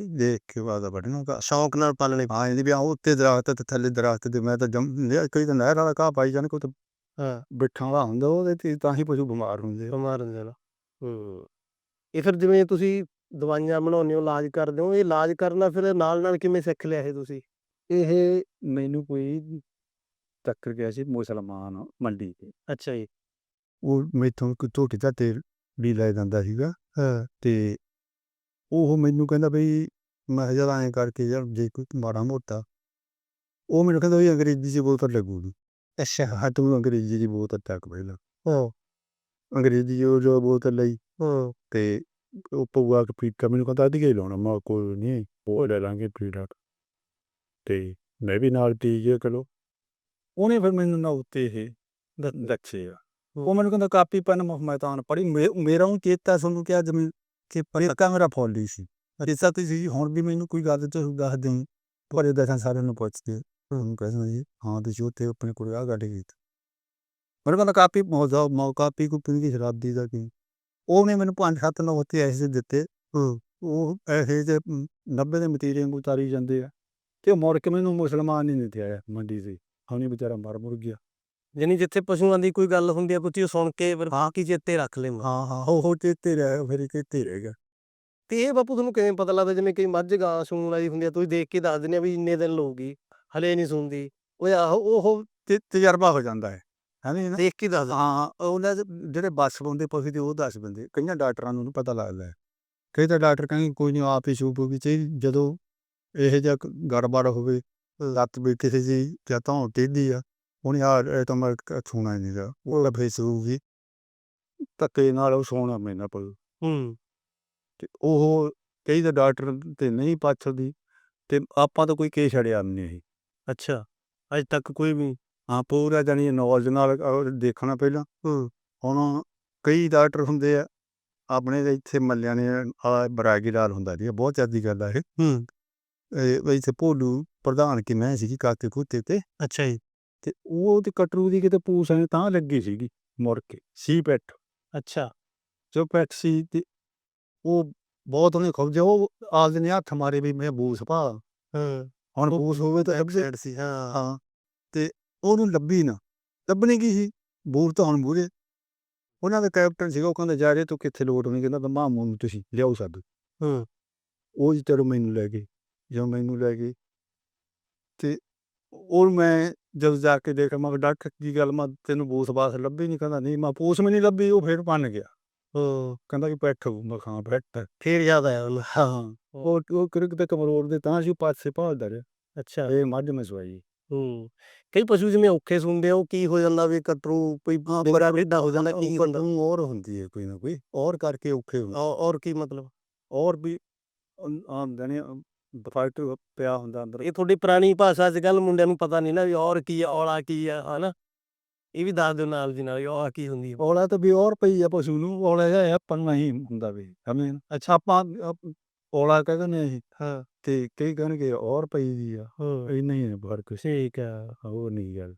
Speaker 1: ਦੇਖ ਕੇ ਬਾਅਦ ਵੱਢਣਾ ਗਾ।
Speaker 2: ਸ਼ੌਂਕ ਨਾਲ ਪਾਲਣੇ
Speaker 1: ਹਾਂ ਇਹਦੀ ਵੀ ਆ ਉੱਤੇ ਦਰਖਤ ਤੇ ਥੱਲੇ ਦਰਖਤ ਤੇ ਮੈਂ ਤਾਂ ਜੰਮ ਕਈ ਤਾਂ ਨਹਿਰ ਵਾਲਾ ਘਾਹ ਪਾਈ ਜਾਣ ਕੋਈ ਤਾਂ
Speaker 2: ਹਾਂ।
Speaker 1: ਬਿੱਠਾਂ ਵਾਲਾ ਹੁੰਦਾ ਉਹਦੇ ਤੇ ਤਾਂ ਹੀ ਪਸ਼ੂ ਬਿਮਾਰ ਹੁੰਦੇ ਆ।
Speaker 2: ਬਿਮਾਰ ਹੁੰਦੇ ਨਾ। ਹੂੰ। ਇਹ ਫਿਰ ਜਿਵੇਂ ਤੁਸੀਂ ਦਵਾਈਆਂ ਬਣਾਉਂਦੇ ਹੋ ਇਲਾਜ ਕਰਦੇ ਹੋ ਇਹ ਇਲਾਜ ਕਰਨਾ ਫਿਰ ਨਾਲ ਨਾਲ ਕਿਵੇਂ ਸਿੱਖ ਲਿਆ ਇਹ ਤੁਸੀਂ?
Speaker 1: ਇਹ ਮੈਨੂੰ ਕੋਈ ਟੱਕਰ ਗਿਆ ਸੀ ਮੁਸਲਮਾਨ ਮੰਡੀ ਤੇ।
Speaker 2: ਅੱਛਾ ਜੀ।
Speaker 1: ਉਹ ਮੈਥੋਂ ਕੋਈ ਝੋਟੀ ਦਾ ਤੇਲ ਵੀ ਲੈ ਜਾਂਦਾ ਸੀਗਾ
Speaker 2: ਹਾਂ
Speaker 1: ਤੇ ਉਹ ਮੈਨੂੰ ਕਹਿੰਦਾ ਬਈ ਮੈਂ ਕਿਹਾ ਜਦ ਐਂ ਕਰਕੇ ਯਾਰ ਜੇ ਕੋਈ ਮਾੜਾ ਮੋਟਾ। ਉਹ ਮੈਨੂੰ ਕਹਿੰਦਾ ਵੀ ਅੰਗਰੇਜ਼ੀ ਚ ਬੋਤਲ ਲੱਗੂਗੀ
Speaker 2: ਅੱਛਾ।
Speaker 1: ਹਾਂ ਤੂੰ ਅੰਗਰੇਜ਼ੀ ਦੀ ਬੋਤਲ ਚੱਕ ਪਹਿਲਾਂ
Speaker 2: ਹਾਂ।
Speaker 1: ਅੰਗਰੇਜ਼ੀ ਜੋ ਜੋ ਬੋਤਲ ਲਈ
Speaker 2: ਹਾਂ।
Speaker 1: ਤੇ ਉਹ ਪਊਆ ਕੇ ਪੀਟਾ ਮੈਨੂੰ ਕਹਿੰਦਾ ਅਧਿਕੇ ਹੀ ਲਾਉਣਾ ਮੈਂ ਕੋਈ ਨਹੀਂ ਉਹ ਲੈ ਲਾਂਗੇ ਪੀੜਾ ਤੇ ਮੈਂ ਵੀ ਨਾਲ ਗਿਆ ਕਿਲੋ ਉਹਨੇ ਫਿਰ ਮੈਨੂੰ ਨਾ ਉੱਤੇ ਇਹ ਦੱਸਿਆ। ਉਹ ਮੈਨੂੰ ਕਹਿੰਦਾ ਕਾਪੀ ਪੈਨ ਮੈਂ ਤਾਂ ਪੜੀ ਮੇਰਾ ਉਹ ਚੇਤਾ ਤੁਹਾਨੂੰ ਕਿਹਾ ਜਮੀ ਕਿ ਪਰੀਕਾ ਮੇਰਾ ਫੌਲੀ ਸੀ। ਜਿਸਾ ਤੁਸੀਂ ਹੁਣ ਵੀ ਮੈਨੂੰ ਕੋਈ ਗੱਲ ਤੇ ਦੱਸ ਦੇਂ ਪਰ ਦੱਸਾਂ ਸਾਰਿਆਂ ਨੂੰ ਪੁੱਛਦੇ ਉਹਨੂੰ ਕਹਿੰਦਾ ਜੀ ਹਾਂ ਤੁਸੀਂ ਉੱਥੇ ਆਪਣੇ ਕੋਲ ਆ ਗੱਡ ਗਈ ਮੈਨੂੰ ਕਹਿੰਦਾ ਕਾਪੀ ਮੌਜਾ ਮੌ ਕਾਪੀ ਕੋ ਪੀਂਦੀ ਸ਼ਰਾਬੀ ਦਾ ਕੀ। ਉਹਨੇ ਮੈਨੂੰ ਪੰਜ ਸੱਤ ਨੌ ਉੱਤੇ ਐਸੇ ਦਿੱਤੇ। ਉਹ ਐਸੇ ਜੇ 90 ਦੇ ਮਤੀਰੇ ਨੂੰ ਉਤਾਰੀ ਜਾਂਦੇ ਆ। ਤੇ ਮੁੜ ਕੇ ਮੈਨੂੰ ਮੁਸਲਮਾਨ ਨਹੀਂ ਦਿੱਤੇ ਆਇਆ ਮੰਡੀ ਸੀ ਹੁਣੀ ਵਿਚਾਰਾ ਮਰ ਮੁਰ ਗਿਆ।
Speaker 2: ਯਾਨੀ ਜਿੱਥੇ ਪਸ਼ੂਆਂ ਦੀ ਕੋਈ ਗੱਲ ਹੁੰਦੀ ਆ ਕੁਝ ਉਹ ਸੁਣ ਕੇ ਫਿਰ ਹਾਂ। ਕੀ ਚੇਤੇ ਰੱਖ ਲੈਂਦਾ
Speaker 1: ਹਾਂ ਹਾਂ ਹੋ ਹੋ ਚੇਤੇ ਰਹਿ ਫਿਰ ਚੇਤੇ ਰਹਿ ਗਿਆ।
Speaker 2: ਤੇ ਇਹ ਬਾਪੂ ਤੁਹਾਨੂੰ ਕਿਵੇਂ ਪਤਾ ਲੱਗਦਾ? ਜਿਵੇਂ ਕਈ ਮੱਝ ਗਾਂ ਸੂਣ ਵਾਲੀ ਹੁੰਦੀ ਆ ਤੁਸੀਂ ਦੇਖ ਕੇ ਦੱਸ ਦਿੰਦੇ ਆ ਵੀ ਇੰਨੇ ਦਿਨ ਲਊਗੀ ਹਲੇ ਨਹੀਂ ਸੂੰਦੀ। ਉਹ ਆਹੋ ਉਹ
Speaker 1: ਤੇ ਤਜਰਬਾ ਹੋ ਜਾਂਦਾ ਹੈ ਹੈਨੀ ਨਾ?
Speaker 2: ਦੇਖ ਕੇ ਦੱਸ
Speaker 1: ਹਾਂ ਉਹਨਾਂ ਦੇ ਜਿਹੜੇ ਬੱਸ ਬੰਦੇ ਪਸ਼ੂ ਦੇ ਉਹ ਦੱਸ ਬੰਦੇ ਕਈਆਂ ਡਾਕਟਰਾਂ ਨੂੰ ਪਤਾ ਲੱਗਦਾ ਹੈ। ਕਈ ਤਾਂ ਡਾਕਟਰ ਕਹਿੰਦੇ ਕੋਈ ਨਹੀਂ ਆਪ ਹੀ ਸ਼ੂਪ ਵੀ ਚਾਹੀਦੀ ਜਦੋਂ ਇਹ ਜਿਹਾ ਗੜਬੜ ਹੋਵੇ ਲੱਤ ਵੀ ਕਿਸੇ ਦੀ ਜਾਂ ਤਾਂ ਟੇਢੀ ਆ। ਉਹਨੇ ਆ ਇਹ ਤਾਂ ਮੈਂ ਕ- ਛੂਣਾ ਨਹੀਂ ਗਾ ਉਹ ਫੇਰ ਸੂਗੀ। ਧੱਕੇ ਨਾਲ ਉਹ ਸੋਣਾ ਮੈਨਾਂ ਪਊ।
Speaker 2: ਹੂੰ।
Speaker 1: ਤੇ ਉਹ ਕਈ ਤਾਂ ਡਾਕਟਰ ਤੇ ਨਹੀਂ ਪੁੱਛਦੀ ਤੇ ਆਪਾਂ ਤਾਂ ਕੋਈ ਕੇਸ ਛੜਿਆ ਨਹੀਂ ਇਹ
Speaker 2: ਅੱਛਾ। ਅਜੇ ਤੱਕ ਕੋਈ ਵੀ
Speaker 1: ਹਾਂ ਪੂਰਾ ਜਾਨੀ ਨੌਲੇਜ ਨਾਲ ਦੇਖਣਾ ਪਹਿਲਾਂ।
Speaker 2: ਹੂੰ।
Speaker 1: ਹੁਣ ਕਈ ਡਾਕਟਰ ਹੁੰਦੇ ਆ ਆਪਣੇ ਦੇ ਇੱਥੇ ਮੱਲਿਆਂ ਨੇ ਆ ਬਰਾਗੀਦਾਰ ਹੁੰਦਾ ਜੀ ਬਹੁਤ ਚੱਦੀ ਗੱਲ ਆ ਇਹ।
Speaker 2: ਹੂੰ।
Speaker 1: ਇਹ ਇੱਥੇ ਭੋਲੂ ਪ੍ਰਧਾਨ ਕੀ ਮੈਂ ਸੀਗੀ ਕਾਕੇ ਕੁੱਤੇ ਤੇ।
Speaker 2: ਅੱਛਾ ਜੀ।
Speaker 1: ਤੇ ਉਹ ਤੇ ਕਟਰੂ ਦੀ ਕਿਤੇ ਪੂਛ ਐ ਤਾਂ ਲੱਗੀ ਸੀਗੀ ਮੁੜ ਕੇ ਸੀ ਪੈਟ
Speaker 2: ਅੱਛਾ।
Speaker 1: ਜੋ ਪੈਟ ਸੀ ਤੇ ਉਹ ਬਹੁਤ ਉਹਨੇ ਖੁੱਬ ਜਾ ਉਹ ਆਲਦੇ ਨੇ ਹੱਥ ਮਾਰੇ ਵੀ ਮੈਂ ਬੂਸ ਪਾ
Speaker 2: ਹਾਂ।
Speaker 1: ਹੁਣ ਬੂਸ ਹੋਵੇ ਤਾਂ
Speaker 2: ਸਾਈਡ ਸੀ ਹਾਂ।
Speaker 1: ਹਾਂ ਤੇ ਉਹਨੂੰ ਲੱਭੀ ਨਾ ਲੱਭਣੀ ਕੀ ਸੀ? ਬੂਰ ਤਾਂ ਹੁਣ ਮੂਰੇ ਉਹਨਾਂ ਦਾ ਕੈਪਟਨ ਸੀਗਾ ਉਹ ਕਹਿੰਦਾ ਜਾ ਰਹੇ ਤੂੰ ਕਿੱਥੇ ਲੋਟ ਨਹੀਂ ਕਹਿੰਦਾ ਮਾਮੂ ਨੂੰ ਤੁਸੀਂ ਲਿਆਓ ਸੱਦ।
Speaker 2: ਹੂੰ।
Speaker 1: ਉਹ ਜੀ ਤੇਰੇ ਮੈਨੂੰ ਲੈ ਗਏ ਜਦੋਂ ਮੈਨੂੰ ਲੈ ਗਏ ਤੇ ਉਹ ਮੈਂ ਜਦ ਜਾ ਕੇ ਦੇਖਿਆ ਮੈਂ ਕਿਹਾ, ਡਾਕਟਰ ਕੀ ਗੱਲ? ਮੈਂ ਤੈਨੂੰ ਬੂਸ ਬਾਸ ਲੱਭੀ ਨਹੀਂ ਕਹਿੰਦਾ ਨਹੀਂ ਮੈਂ ਪੂਛ ਵੀ ਨਹੀਂ ਲੱਭੀ ਉਹ ਫਿਰ ਬਣ ਗਿਆ। ਕਹਿੰਦਾ ਕਿ ਬੈਠੋ ਮੈਂ ਕਿਹਾ ਹਾਂ ਬੈਠ
Speaker 2: ਫੇਰ ਯਾਦ ਆਇਆ ਉਹਨੂੰ
Speaker 1: ਹਾਂ। ਉਹ ਉਹ ਕਿਰਕ ਤੇ ਕਮਰੋੜ ਦੇ ਤਾਂ ਸੀ ਪਾਸੇ ਭਾਲਦਾ ਰਿਹਾ।
Speaker 2: ਅੱਛਾ।
Speaker 1: ਇਹ ਮੱਝ ਮੈਂ ਸਵਾਈ
Speaker 2: ਹੂੰ। ਕਈ ਪਸ਼ੂ ਜਿਵੇਂ ਔਖੇ ਸੁਣਦੇ ਆ ਉਹ ਕੀ ਹੋ ਜਾਂਦਾ ਵੀ ਕਟਰੂ ਕੋਈ ਬਿੰਗਾ ਵਿਡਾ ਹੋ ਜਾਂਦਾ ਕੀ ਹੁੰਦਾ?
Speaker 1: ਨੂੰ ਔਰ ਹੁੰਦੀ ਹੈ ਕੋਈ ਨਾ ਕੋਈ ਔਰ ਕਰਕੇ ਔਖੇ ਹੁੰਦੇ।
Speaker 2: ਔਰ ਕੀ ਮਤਲਬ?
Speaker 1: ਔਰ ਵੀ ਆਮਦਨੀ ਫਾਈਟ ਪਿਆ ਹੁੰਦਾ ਅੰਦਰ।
Speaker 2: ਇਹ ਤੁਹਾਡੀ ਪੁਰਾਣੀ ਭਾਸ਼ਾ ਅੱਜ ਕੱਲ ਮੁੰਡਿਆਂ ਨੂੰ ਪਤਾ ਨਹੀਂ ਨਾ ਵੀ ਔਰ ਕੀ ਆ ਔਲਾ ਕੀ ਆ ਹਨਾ? ਇਹ ਵੀ ਦੱਸ ਦਿਓ ਨਾਲ ਦੀ ਨਾਲ ਔਲਾ ਕੀ ਹੁੰਦੀ ਹੈ
Speaker 1: ਔਲਾ ਤਾਂ ਵੀ ਔਰ ਪਈ ਆ ਪਸ਼ੂ ਨੂੰ ਔਲਾ ਜਿਹਾ ਆਪਾਂ ਨਹੀਂ ਹੁੰਦਾ ਵੀ ਸਮਝ ਅੱਛਾ ਆਪਾਂ ਔਲਾ ਕਹਿੰਦੇ ਨੇ ਅਸੀਂ
Speaker 2: ਹਾਂ
Speaker 1: ਤੇ ਕਈ ਕਹਿਣਗੇ ਔਰ ਪਈ ਦੀ ਆ।
Speaker 2: ਹਾਂ
Speaker 1: ਇੰਨਾ ਹੀ ਹੈ ਫ਼ਰਕ
Speaker 2: ਠੀਕ ਆ।
Speaker 1: ਹੋਰ ਨਹੀਂ ਗੱਲ।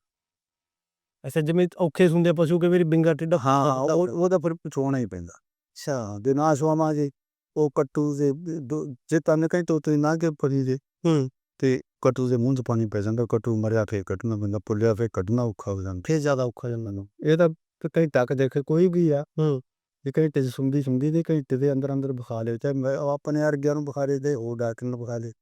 Speaker 2: ਅੱਛਾ ਜਿਵੇਂ ਔਖੇ ਆ ਪਸ਼ੂ ਕਈ ਵਾਰੀ ਬਿੰਗਾ ਟਿੱਡਾ
Speaker 1: ਹਾਂ
Speaker 2: ਹੁੰਦਾ
Speaker 1: ਉਹ ਉਹਦਾ ਫਿਰ ਪਛੋਣਾ ਹੀ ਪੈਂਦਾ। ਅੱਛਾ। ਦੇ ਨਾ ਸਵਾਮਾ ਜੀ ਉਹ ਕੱਟੂ ਦੇ ਜੇ ਤਨ ਕਹੀਂ ਤੋਤੇ ਨਾ ਕੇ ਪਰੀ ਦੇ
Speaker 2: ਹੂੰ
Speaker 1: ਤੇ ਕੱਟੂ ਦੇ ਮੂੰਹ 'ਚ ਪਾਣੀ ਪੈ ਜਾਂਦਾ ਕੱਟੂ ਮਰਿਆ ਫੇਰ ਕੱਢਣਾ ਪੈਂਦਾ ਪੁੱਲਿਆ ਫੇਰ ਕੱਢਣਾ ਔਖਾ ਹੋ ਜਾਂਦਾ
Speaker 2: ਫੇਰ ਜ਼ਿਆਦਾ ਔਖਾ ਜਾਂਦਾ
Speaker 1: ਮੈਨੂੰ ਇਹ ਤਾਂ ਕਈ ਤੱਕ ਦੇਖੇ ਕੋਈ ਵੀ ਆ
Speaker 2: ਹੂੰ
Speaker 1: ਜੇ ਘੰਟੇ 'ਚ ਸੁੰਦੀ ਸੁੰਦੀ ਦੇ ਘੰਟੇ ਦੇ ਅੰਦਰ ਅੰਦਰ ਬਖਾ ਲਿਓ ਚਾਹੇ ਮੈਂ ਆਪਣੇ ਵਰਗਿਆਂ ਨੂੰ ਬੁਖਾਰੇ ਦੇ ਹੋਰ ਡਾਕਟਰ ਨੂੰ ਬਖਾ ਲੇ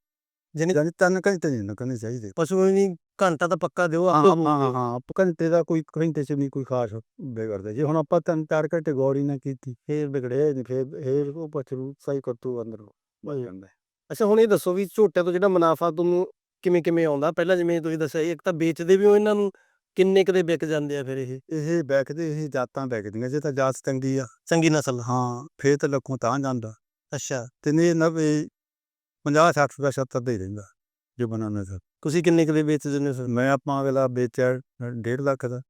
Speaker 2: ਜਾਣੀ
Speaker 1: ਜਾਨੀ ਤਿੰਨ ਘੰਟੇ ਨਹੀਂ ਲੱਗਣੇ ਚਾਹੀਦੇ
Speaker 2: ਪਸ਼ੂ ਨਹੀਂ ਘੰਟਾ ਤਾਂ ਪੱਕਾ ਦਿਓ
Speaker 1: ਹਾਂ ਹਾਂ
Speaker 2: ਹੋਊਗੀ।
Speaker 1: ਹਾਂ ਘੰਟੇ ਦਾ ਕੋਈ ਘੰਟੇ 'ਚ ਨਹੀਂ ਕੋਈ ਖਾਸ ਵਿਗੜਦਾ ਜੇ ਹੁਣ ਆਪਾਂ ਤਿੰਨ ਚਾਰ ਘੰਟੇ ਗੌਰ ਹੀ ਨਾ ਕੀਤੀ ਫੇਰ ਵਿਗੜਿਆ ਨਹੀਂ ਫੇਰ ਫੇਰ ਉਹ ਪਛਰੂ ਸਹੀ ਕਰਤੂ ਅੰਦਰ ਬਣ ਜਾਂਦਾ। ਹੈ।
Speaker 2: ਅੱਛਾ ਹੁਣ ਇਹ ਦੱਸੋ ਵੀ ਝੋਟਿਆਂ ਤੋਂ ਜਿਹੜਾ ਮੁਨਾਫਾ ਤੁਹਾਨੂੰ ਕਿਵੇਂ ਕਿਵੇਂ ਆਉਂਦਾ? ਪਹਿਲਾਂ ਜਿਵੇਂ ਤੁਸੀਂ ਦੱਸਿਆ ਸੀ, ਇੱਕ ਤਾਂ ਵੇਚਦੇ ਵੀ ਹੋ ਇਹਨਾਂ ਨੂੰ ਕਿੰਨੇ ਕਦੇ ਵਿਕ ਜਾਂਦੇ ਆ ਫਿਰ ਇਹ?
Speaker 1: ਇਹ ਬੈਕਦੇ ਇਹ ਜਾਤਾਂ ਬੈਕਦੀਆਂ ਜੇ ਤਾਂ ਜਾਤ ਚੰਗੀ ਆ।
Speaker 2: ਚੰਗੀ ਨਸਲ।
Speaker 1: ਹਾਂ ਫੇਰ ਤਾਂ ਲੱਖੋਂ ਤਾਂ ਜਾਂਦਾ।
Speaker 2: ਅੱਛਾ।
Speaker 1: ਤੇ ਨਹੀਂ 90 50 60 ਦਾ 70 ਦੇ ਰਹਿੰਦਾ ਜੋ ਬਣਾਉਣਾ ਸਰ
Speaker 2: ਤੁਸੀਂ ਕਿੰਨੇ ਕਦੇ ਵੇਚ ਦਿੰਦੇ ਹੋ
Speaker 1: ਮੈਂ ਆਪਾਂ ਅਗਲਾ ਵੇਚਿਆ 1.5 ਲੱਖ ਦਾ।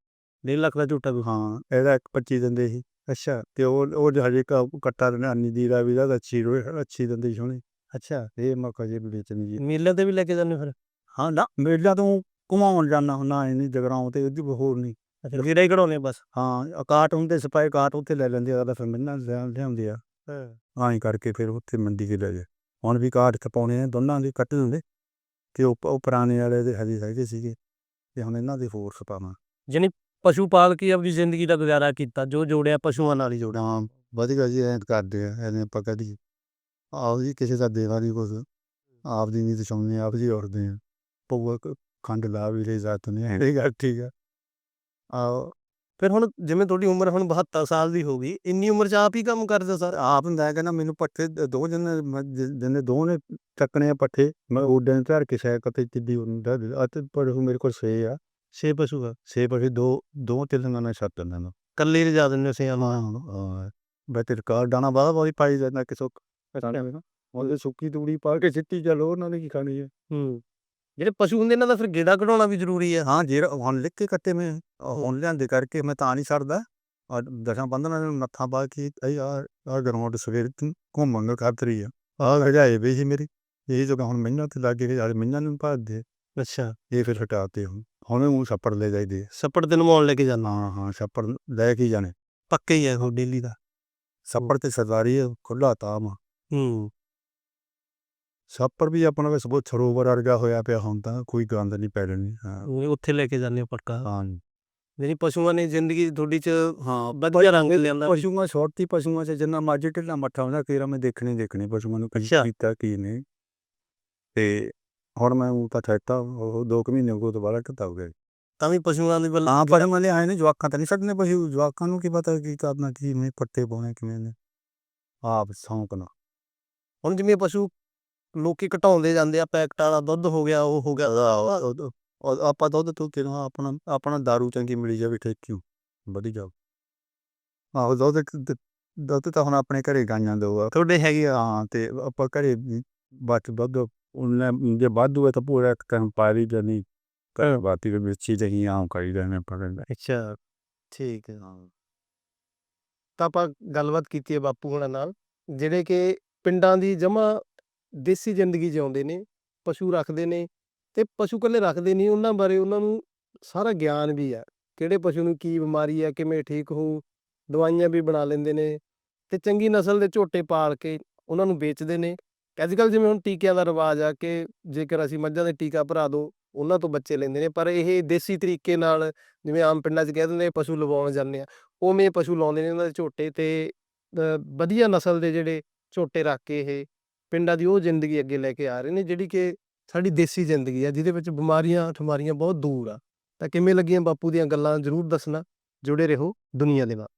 Speaker 1: 1.5 ਲੱਖ ਦਾ ਝੋਟਾ ਵੀ ਹਾਂ ਇਹਦਾ 25 ਦਿੰਦੇ ਸੀ। ਅੱਛਾ ਤੇ ਉਹ ਉਹ ਜੋ ਹਜੇ ਕ- ਕੱਟਾ ਨਾਨੀ ਦੀ ਦਾ ਵੀ ਦਾ ਅੱਛੀ ਰੋਏ ਅੱਛੀ ਦਿੰਦੇ ਸੋਹਣੀ। ਅੱਛਾ। ਇਹ ਮੈਂ ਕਜੇ ਵੀ ਵੇਚਣੀ ਜੀ।
Speaker 2: ਮੇਲੇ ਤੇ ਵੀ ਲੈ ਕੇ ਜਾਂਦੇ ਫਿਰ?
Speaker 1: ਹਾਂ ਨਾ ਮੇਲਾ ਤੋਂ ਘੁਮਾਉਣ ਜਾਣਾ ਹੁੰਦਾ ਐ ਨਹੀਂ ਜਗਰਾਉਂ ਤੇ ਉਹਦੀ ਹੋਰ ਨਹੀਂ।
Speaker 2: ਅੱਛਾ ਵੀਰੇ ਕਢਾਉਣੇ ਬਸ?
Speaker 1: ਹਾਂ ਅਕਾਟ ਹੁੰਦੇ ਸਪਾਈ ਕਾਟ ਉੱਥੇ ਲੈ ਲੈਂਦੇ ਆ ਤਾਂ ਫਿਰ ਮਿਲਣਾ ਲਿਆਉਂਦੇ ਆ।
Speaker 2: ਹਾਂ।
Speaker 1: ਐਂ ਕਰਕੇ ਫਿਰ ਉੱਥੇ ਮੰਡੀ 'ਚ ਲੈ ਜਾ ਹੁਣ ਵੀ ਕਾਟ ਖਪਾਉਣੇ ਆ ਦੋਨਾਂ ਦੇ ਕੱਟ ਦਿੰਦੇ। ਤੇ ਉਹ ਉਹ ਪੁਰਾਣੇ ਵਾਲੇ ਦੇ ਹਜੇ ਹੈਗੇ ਸੀਗੇ ਤੇ ਹੁਣ ਇਹਨਾਂ ਦੇ ਹੋਰ ਖਪਾਵਾਂ
Speaker 2: ਜਾਨੀ ਪਸ਼ੂ ਪਾਲ ਕੇ ਆਪਣੀ ਜ਼ਿੰਦਗੀ ਦਾ ਗੁਜ਼ਾਰਾ ਕੀਤਾ ਜੋ ਜੋੜਿਆ ਪਸ਼ੂਆਂ ਨਾਲ ਹੀ ਜੋੜਿਆ।
Speaker 1: ਹਾਂ ਵਧੀਆ ਜੀ ਐਂ ਕਰਦੇ ਆ ਐਨੇ ਆਪਾਂ ਕਦੀ ਆਪ ਜੀ ਕਿਸੇ ਦਾ ਦੇਵਾ ਨਹੀਂ ਕੁਛ। ਆਪ ਦੀ ਨਹੀਂ ਦਸ਼ਾਉਂਦੇ ਆਪ ਜੀ ਉੜਦੇ ਆ। ਪਊਆ ਕ- ਖੰਡ ਲਾ ਵੀ ਲੈ ਜਾਤ ਨੇ ਇਹ ਗੱਲ ਠੀਕ ਆ। ਆ
Speaker 2: ਫਿਰ ਹੁਣ ਜਿਵੇਂ ਤੁਹਾਡੀ ਉਮਰ ਹੁਣ 72 ਸਾਲ ਦੀ ਹੋ ਗਈ ਇੰਨੀ ਉਮਰ 'ਚ ਆਪ ਹੀ ਕੰਮ ਕਰਦੇ ਸਰ?
Speaker 1: ਆਪ ਹੁੰਦਾ ਹੈ ਕਹਿੰਦਾ ਮੈਨੂੰ ਪੱਠੇ ਦ- ਦੋ ਜਣੇ ਮ- ਜ- ਜਿਹਨੇ ਦੋ ਨੇ ਚੱਕਣੇ ਆ ਪੱਠੇ ਮੈਂ ਉੱਡਣ ਧਰ ਕੇ ਸਾਈਕਲ ਤੇ ਜਿੱਦੀ ਹੁੰਦਾ ਅਤੇ ਪਰ ਮੇਰੇ ਕੋਲ ਛੇ ਆ
Speaker 2: 6 ਪਸ਼ੂ ਆ
Speaker 1: ਛੇ ਪੱਠੇ ਦੋ ਦੋ ਤਿੰਨ ਨਾਲ ਛੱਡ ਦਿੰਦਾ ਨਾ।
Speaker 2: ਕੱਲੇ ਲਿਜਾ ਦਿੰਦੇ ਨੂੰ
Speaker 1: ਹਾਂ ਬੈਠੇ ਕਾਰ ਦਾਣਾ ਬਾਦਾ ਬਹੁਤ ਪਾਈ ਜਾਂਦਾ ਕਿਸੇ ਉਹਦੇ ਸੁੱਕੀ ਤੂੜੀ ਪਾ ਕੇ ਸਿੱਟੀ ਚਲੋ ਉਹਨਾਂ ਨੇ ਕੀ ਖਾਣੀ ਹੈ?
Speaker 2: ਹੂੰ। ਜਿਹੜੇ ਪਸ਼ੂ ਹੁੰਦੇ ਇਹਨਾਂ ਦਾ ਫਿਰ ਗੇੜਾ ਕਢਾਉਣਾ ਵੀ ਜ਼ਰੂਰੀ ਹੈ।
Speaker 1: ਹਾਂ ਜਿਹੜਾ ਹੁਣ ਲਿਖ ਕੇ ਕੱਟੇ ਮੈਂ ਹੁਣ ਲਿਆਂਦੇ ਕਰਕੇ ਮੈਂ ਤਾਂ ਨਹੀਂ ਛੱਡਦਾ ਔਰ ਦਸਾਂ ਪੰਦਰਾਂ ਦਿਨ ਨੱਥਾਂ ਪਾ ਕੇ ਇਹ ਆ ਆ ਗਰਾਉਂਡ ਸਵੇਰ ਤੋਂ ਘੁੰਮਣ ਨੂੰ ਖਾਤਰੀ ਆ। ਆ ਹਜਾਏ ਵੀ ਸੀ ਮੇਰੀ ਇਹ ਜੋ ਹੁਣ ਮਹੀਨਾ ਤੇ ਲੱਗ ਗਏ ਯਾਰ ਮਹੀਨਾ ਨੂੰ ਭਰ ਦੇ।
Speaker 2: ਅੱਛਾ।
Speaker 1: ਇਹ ਫਿਰ ਹਟਾਤੇ ਹੁਣ ਹੁਣ ਉਹ ਛੱਪੜ ਲੈ ਜਾਈਦੇ ਆ।
Speaker 2: ਸੱਪੜ ਤੇ ਨਮਾਉਣ ਲੈ ਕੇ ਜਾਂਦਾ
Speaker 1: ਹਾਂ ਹਾਂ ਛੱਪੜ ਲੈ ਕੇ ਜਾਣੇ।
Speaker 2: ਪੱਕੇ ਹੀ ਹੈ ਉਹ ਡੇਲੀ ਦਾ।
Speaker 1: ਛੱਪੜ ਤੇ ਸਰਦਾਰੀ ਖੁੱਲਾ ਤਾਮ ਆ।
Speaker 2: ਹੂੰ।
Speaker 1: ਛੱਪੜ ਵੀ ਆਪਣਾ ਵੇ ਸਬੋ ਸਰੋਵਰ ਵਰਗਾ ਹੋਇਆ ਪਿਆ ਹੁਣ ਤਾਂ ਕੋਈ ਗੰਦ ਨਹੀਂ ਪੈ ਰਹੀ ਹਾਂ।
Speaker 2: ਉਹ ਉੱਥੇ ਲੈ ਕੇ ਜਾਂਦੇ ਹੋ ਪੱਕਾ?
Speaker 1: ਹਾਂ
Speaker 2: ਜਿਹੜੀ ਪਸ਼ੂਆਂ ਨੇ ਜ਼ਿੰਦਗੀ ਤੁਹਾਡੀ 'ਚ
Speaker 1: ਹਾਂ
Speaker 2: ਵਧੀਆ ਰੰਗ ਲਿਆਂਦਾ।
Speaker 1: ਪਸ਼ੂਆਂ ਛੋਟੀ ਪਸ਼ੂਆਂ 'ਚ ਜਿੰਨਾ ਮਰਜ਼ੀ ਢਿੱਲਾ ਮੱਠਾ ਹੁੰਦਾ ਕੇਰਾ ਮੈਂ ਦੇਖਣੇ ਦੇਖਣੇ ਪਸ਼ੂਆਂ ਨੂੰ ਕੀ। ਕੀਤਾ ਕੀ ਨਹੀਂ। ਤੇ ਹੁਣ ਮੈਂ ਉਹ ਤਾਂ ਛੱਡਤਾ ਉਹ ਦੋ ਕੁ ਮਹੀਨੇ ਕੋ ਦੁਬਾਰਾ ਢੱਤਾ ਹੋ ਗਿਆ।
Speaker 2: ਤਾਂ ਵੀ ਪਸ਼ੂਆਂ ਦੇ ਵੱਲ
Speaker 1: ਹਾਂ ਪਸ਼ੂਆਂ ਦੇ ਆਏ ਨੇ ਜਵਾਕਾਂ ਤਾਂ ਨਹੀਂ ਛੱਡਨੇ ਪਸ਼ੂ। ਜਵਾਕਾਂ ਨੂੰ ਕੀ ਪਤਾ ਕੀ ਕਰਨਾ ਕੀ ਨਹੀਂ ਪੱਟੇ ਪਾਉਣੇ ਕਿਵੇਂ ਨੇ। ਆਪ ਸ਼ੌਂਕ ਨਾਲ
Speaker 2: ਹੁਣ ਜਿਵੇਂ ਪਸ਼ੂ ਲੋਕੀ ਘਟਾਉਂਦੇ ਜਾਂਦੇ ਆ ਪੈਕਟ ਵਾਲਾ ਦੁੱਧ ਹੋ ਗਿਆ ਉਹ ਹੋ ਗਿਆ
Speaker 1: ਆਪਾਂ ਦੁੱਧ ਤੋਂ ਕਿਹਨਾਂ ਆਪਣਾ ਆਪਣਾ दारू ਚੰਗੀ ਮਿਲੀ ਜਾਵੇ ਠੀਕ ਕਿਉਂ? ਵਧੀਆ ਆਹੋ ਦੁੱਧ ਦੁੱਧ ਤਾਂ ਹੁਣ ਆਪਣੇ ਘਰੇ ਗਾਈਆਂ ਦੋ
Speaker 2: ਤੁਹਾਡੇ ਹੈਗੇ
Speaker 1: ਹਾਂ ਤੇ ਆਪਾਂ ਘਰੇ ਬਚ ਦੁੱਧ ਉਹਨੇ ਜੇ ਵਾਧੂ ਹੈ ਤਾਂ ਪੂਰਾ ਇੱਕ ਟਾਈਮ ਪਾ ਲਈ ਜਾਨੀ ਘਰ ਬਾਤੀ ਦੇ ਵਿੱਚ ਹੀ ਜਹੀਂ ਆਮ ਕਰੀ ਆਪਾਂ ਕਹਿੰਦੇ
Speaker 2: ਅੱਛਾ ਠੀਕ ਹੈ। ਤਾਂ ਆਪਾਂ ਗੱਲਬਾਤ ਕੀਤੀ ਹੈ ਬਾਪੂ ਹੁਣਾਂ ਨਾਲ ਜਿਹੜੇ ਕਿ ਪਿੰਡਾਂ ਦੀ ਜਮਾ ਦੇਸੀ ਜ਼ਿੰਦਗੀ ਜਿਉਂਦੇ ਨੇ, ਪਸ਼ੂ ਰੱਖਦੇ ਨੇ ਤੇ ਪਸ਼ੂ ਇਕੱਲੇ ਰੱਖਦੇ ਨਹੀਂ, ਉਹਨਾਂ ਬਾਰੇ ਉਹਨਾਂ ਨੂੰ ਸਾਰਾ ਗਿਆਨ ਵੀ ਹੈ, ਕਿਹੜੇ ਪਸ਼ੂ ਨੂੰ ਕੀ ਬਿਮਾਰੀ ਹੈ, ਕਿਵੇਂ ਠੀਕ ਹੋਊ, ਦਵਾਈਆਂ ਵੀ ਬਣਾ ਲੈਂਦੇ ਨੇ ਤੇ ਚੰਗੀ ਨਸਲ ਦੇ ਝੋਟੇ ਪਾਲ ਕੇ ਉਹਨਾਂ ਨੂੰ ਵੇਚਦੇ ਨੇ। ਅੱਜ ਕੱਲ੍ਹ ਜਿਵੇਂ ਹੁਣ ਟੀਕਿਆਂ ਦਾ ਰਿਵਾਜ ਆ ਕਿ ਜੇਕਰ ਅਸੀਂ ਮੱਝਾਂ ਦੇ ਟੀਕਾ ਭਰਾ ਦੋ, ਉਹਨਾਂ ਤੋਂ ਬੱਚੇ ਲੈਂਦੇ ਨੇ, ਪਰ ਇਹ ਦੇਸੀ ਤਰੀਕੇ ਨਾਲ ਜਿਵੇਂ ਆਮ ਪਿੰਡਾਂ 'ਚ ਕਹਿ ਦਿੰਦੇ ਪਸ਼ੂ ਲਵਾਉਣ ਜਾਂਦੇ ਆ, ਉਵੇਂ ਪਸ਼ੂ ਲਾਉਂਦੇ ਨੇ ਉਹਨਾਂ ਦੇ ਝੋਟੇ ਤੇ ਵਧੀਆ ਨਸਲ ਦੇ ਜਿਹੜੇ ਝੋਟੇ ਰੱਖ ਕੇ ਇਹ ਪਿੰਡਾਂ ਦੀ ਉਹ ਜ਼ਿੰਦਗੀ ਅੱਗੇ ਲੈ ਕੇ ਆ ਰਹੇ ਨੇ, ਜਿਹੜੀ ਕਿ ਸਾਡੀ ਦੇਸੀ ਜ਼ਿੰਦਗੀ ਆ, ਜਿਹਦੇ ਵਿੱਚ ਬਿਮਾਰੀਆਂ, ਠਮਾਰੀਆਂ ਬਹੁਤ ਦੂਰ ਆ। ਤਾਂ ਕਿਵੇਂ ਲੱਗੀਆਂ ਬਾਪੂ ਦੀਆਂ ਗੱਲਾਂ, ਜ਼ਰੂਰ ਦੱਸਣਾ। ਜੁੜੇ ਰਹੋ ਦੁਨੀਆ ਦੇ ਨਾਲ